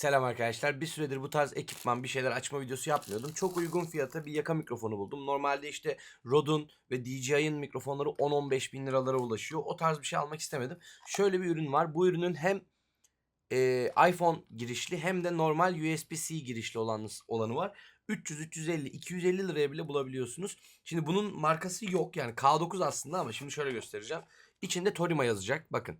Selam arkadaşlar. Bir süredir bu tarz ekipman bir şeyler açma videosu yapmıyordum. Çok uygun fiyata bir yaka mikrofonu buldum. Normalde işte Rode'un ve DJI'ın mikrofonları 10-15 bin liralara ulaşıyor. O tarz bir şey almak istemedim. Şöyle bir ürün var. Bu ürünün hem e, iPhone girişli hem de normal USB-C girişli olan, olanı var. 300, 350, 250 liraya bile bulabiliyorsunuz. Şimdi bunun markası yok yani K9 aslında ama şimdi şöyle göstereceğim. İçinde Torima yazacak. Bakın.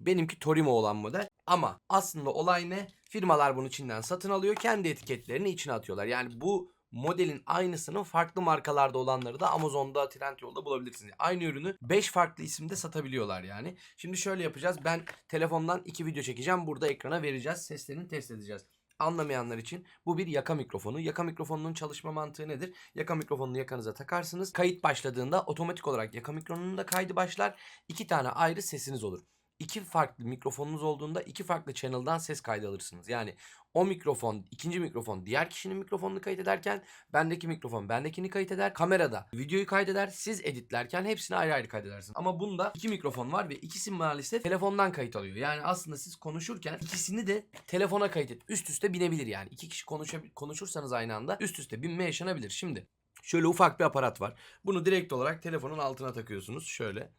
Benimki Torimo olan model. Ama aslında olay ne? Firmalar bunu Çin'den satın alıyor. Kendi etiketlerini içine atıyorlar. Yani bu modelin aynısının farklı markalarda olanları da Amazon'da, Trendyol'da bulabilirsiniz. Aynı ürünü 5 farklı isimde satabiliyorlar yani. Şimdi şöyle yapacağız. Ben telefondan iki video çekeceğim. Burada ekrana vereceğiz. Seslerini test edeceğiz. Anlamayanlar için bu bir yaka mikrofonu. Yaka mikrofonunun çalışma mantığı nedir? Yaka mikrofonunu yakanıza takarsınız. Kayıt başladığında otomatik olarak yaka mikrofonunun da kaydı başlar. İki tane ayrı sesiniz olur iki farklı mikrofonunuz olduğunda iki farklı channel'dan ses kaydı alırsınız. Yani o mikrofon, ikinci mikrofon diğer kişinin mikrofonunu kayıt ederken bendeki mikrofon bendekini kayıt eder. Kamerada videoyu kaydeder. Siz editlerken hepsini ayrı ayrı kaydedersiniz. Ama bunda iki mikrofon var ve ikisi maalesef telefondan kayıt alıyor. Yani aslında siz konuşurken ikisini de telefona kayıt et. Üst üste binebilir yani. İki kişi konuşursanız aynı anda üst üste binme yaşanabilir. Şimdi şöyle ufak bir aparat var. Bunu direkt olarak telefonun altına takıyorsunuz. Şöyle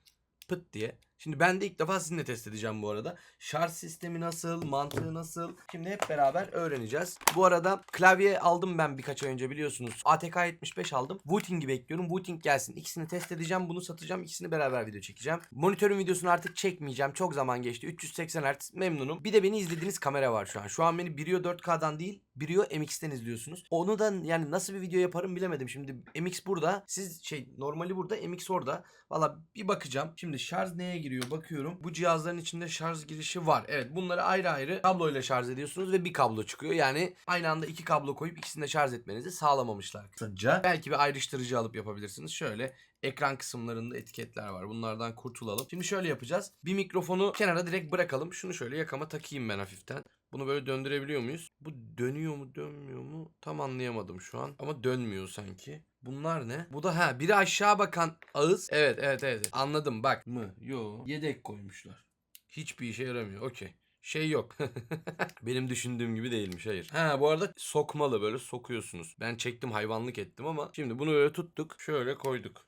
pıt diye. Şimdi ben de ilk defa sizinle test edeceğim bu arada. Şarj sistemi nasıl, mantığı nasıl? Şimdi hep beraber öğreneceğiz. Bu arada klavye aldım ben birkaç ay önce biliyorsunuz. ATK 75 aldım. Wooting'i bekliyorum. Wooting gelsin. İkisini test edeceğim. Bunu satacağım. İkisini beraber video çekeceğim. Monitörün videosunu artık çekmeyeceğim. Çok zaman geçti. 380 Hz memnunum. Bir de beni izlediğiniz kamera var şu an. Şu an beni Brio 4K'dan değil Brio MX'ten izliyorsunuz. Onu da yani nasıl bir video yaparım bilemedim. Şimdi MX burada. Siz şey normali burada MX orada. Valla bir bakacağım. Şimdi şarj neye giriyor bakıyorum. Bu cihazların içinde şarj girişi var. Evet bunları ayrı ayrı kabloyla şarj ediyorsunuz ve bir kablo çıkıyor. Yani aynı anda iki kablo koyup ikisini de şarj etmenizi sağlamamışlar. Kısaca belki bir ayrıştırıcı alıp yapabilirsiniz. Şöyle ekran kısımlarında etiketler var. Bunlardan kurtulalım. Şimdi şöyle yapacağız. Bir mikrofonu kenara direkt bırakalım. Şunu şöyle yakama takayım ben hafiften. Bunu böyle döndürebiliyor muyuz? Bu dönüyor mu dönmüyor mu? Tam anlayamadım şu an. Ama dönmüyor sanki. Bunlar ne? Bu da ha biri aşağı bakan ağız. Evet evet evet. Anladım bak. Mı? Yo. Yedek koymuşlar. Hiçbir işe yaramıyor. Okey. Şey yok. Benim düşündüğüm gibi değilmiş hayır. Ha bu arada sokmalı böyle sokuyorsunuz. Ben çektim hayvanlık ettim ama şimdi bunu böyle tuttuk. Şöyle koyduk.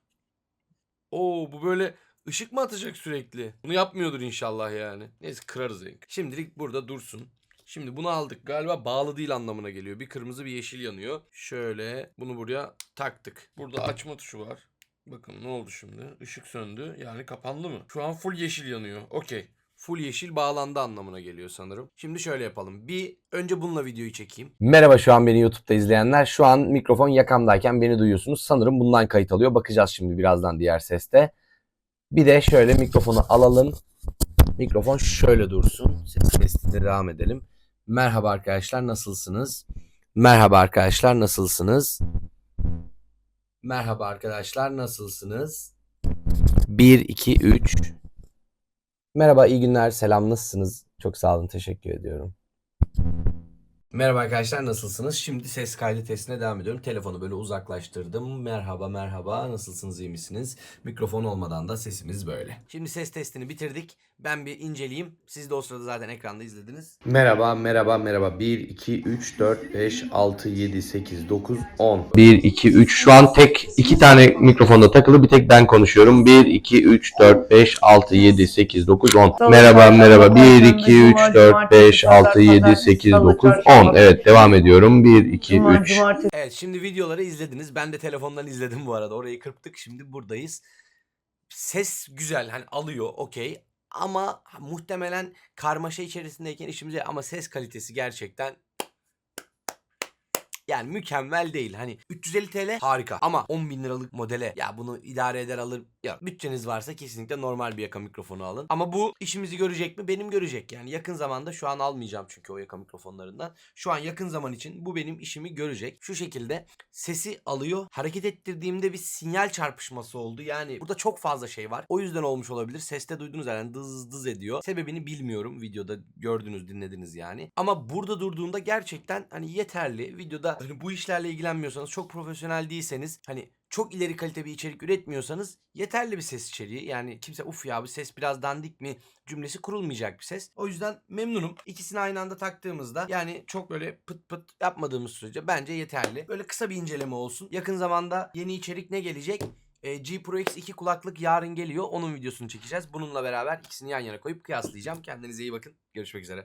Oo bu böyle ışık mı atacak sürekli? Bunu yapmıyordur inşallah yani. Neyse kırarız renk. Şimdilik burada dursun. Şimdi bunu aldık. Galiba bağlı değil anlamına geliyor. Bir kırmızı bir yeşil yanıyor. Şöyle bunu buraya taktık. Burada açma tuşu var. Bakın ne oldu şimdi? Işık söndü. Yani kapandı mı? Şu an full yeşil yanıyor. Okey. Full yeşil bağlandı anlamına geliyor sanırım. Şimdi şöyle yapalım. Bir önce bununla videoyu çekeyim. Merhaba şu an beni YouTube'da izleyenler. Şu an mikrofon yakamdayken beni duyuyorsunuz. Sanırım bundan kayıt alıyor. Bakacağız şimdi birazdan diğer seste. Bir de şöyle mikrofonu alalım. Mikrofon şöyle dursun. Ses testine devam edelim. Merhaba arkadaşlar nasılsınız? Merhaba arkadaşlar nasılsınız? Merhaba arkadaşlar nasılsınız? 1 2 3 Merhaba iyi günler selam nasılsınız? Çok sağ olun teşekkür ediyorum. Merhaba arkadaşlar nasılsınız? Şimdi ses kaydı testine devam ediyorum. Telefonu böyle uzaklaştırdım. Merhaba merhaba nasılsınız iyi misiniz? Mikrofon olmadan da sesimiz böyle. Şimdi ses testini bitirdik. Ben bir inceleyeyim. Siz de o sırada zaten ekranda izlediniz. Merhaba merhaba merhaba. 1, 2, 3, 4, 5, 6, 7, 8, 9, 10. 1, 2, 3. Şu an tek iki tane mikrofonda takılı bir tek ben konuşuyorum. 1, 2, 3, 4, 5, 6, 7, 8, 9, 10. Salı, Merhaba merhaba. 1, perşembe, 2, 3, cuma, 4, cumartesi, 5, 6, 7, pazartesi, 8, salı, 9, 10. çarşamba. Evet devam ediyorum. 1, 2, Cuma, 3. cumartesi. Evet şimdi videoları izlediniz. Ben de telefondan izledim bu arada. Orayı kırptık. Şimdi buradayız. Ses güzel hani alıyor okey. Ama muhtemelen karmaşa içerisindeyken işimize ama ses kalitesi gerçekten yani mükemmel değil. Hani 350 TL harika ama 10 bin liralık modele ya bunu idare eder alır. Ya bütçeniz varsa kesinlikle normal bir yaka mikrofonu alın. Ama bu işimizi görecek mi? Benim görecek. Yani yakın zamanda şu an almayacağım çünkü o yaka mikrofonlarından. Şu an yakın zaman için bu benim işimi görecek. Şu şekilde sesi alıyor. Hareket ettirdiğimde bir sinyal çarpışması oldu. Yani burada çok fazla şey var. O yüzden olmuş olabilir. Seste duydunuz yani dız dız ediyor. Sebebini bilmiyorum. Videoda gördünüz dinlediniz yani. Ama burada durduğunda gerçekten hani yeterli. Videoda hani bu işlerle ilgilenmiyorsanız, çok profesyonel değilseniz, hani çok ileri kalite bir içerik üretmiyorsanız yeterli bir ses içeriği. Yani kimse uf ya bu ses biraz dandik mi cümlesi kurulmayacak bir ses. O yüzden memnunum. İkisini aynı anda taktığımızda yani çok böyle pıt pıt yapmadığımız sürece bence yeterli. Böyle kısa bir inceleme olsun. Yakın zamanda yeni içerik ne gelecek? E, G Pro X2 kulaklık yarın geliyor. Onun videosunu çekeceğiz. Bununla beraber ikisini yan yana koyup kıyaslayacağım. Kendinize iyi bakın. Görüşmek üzere.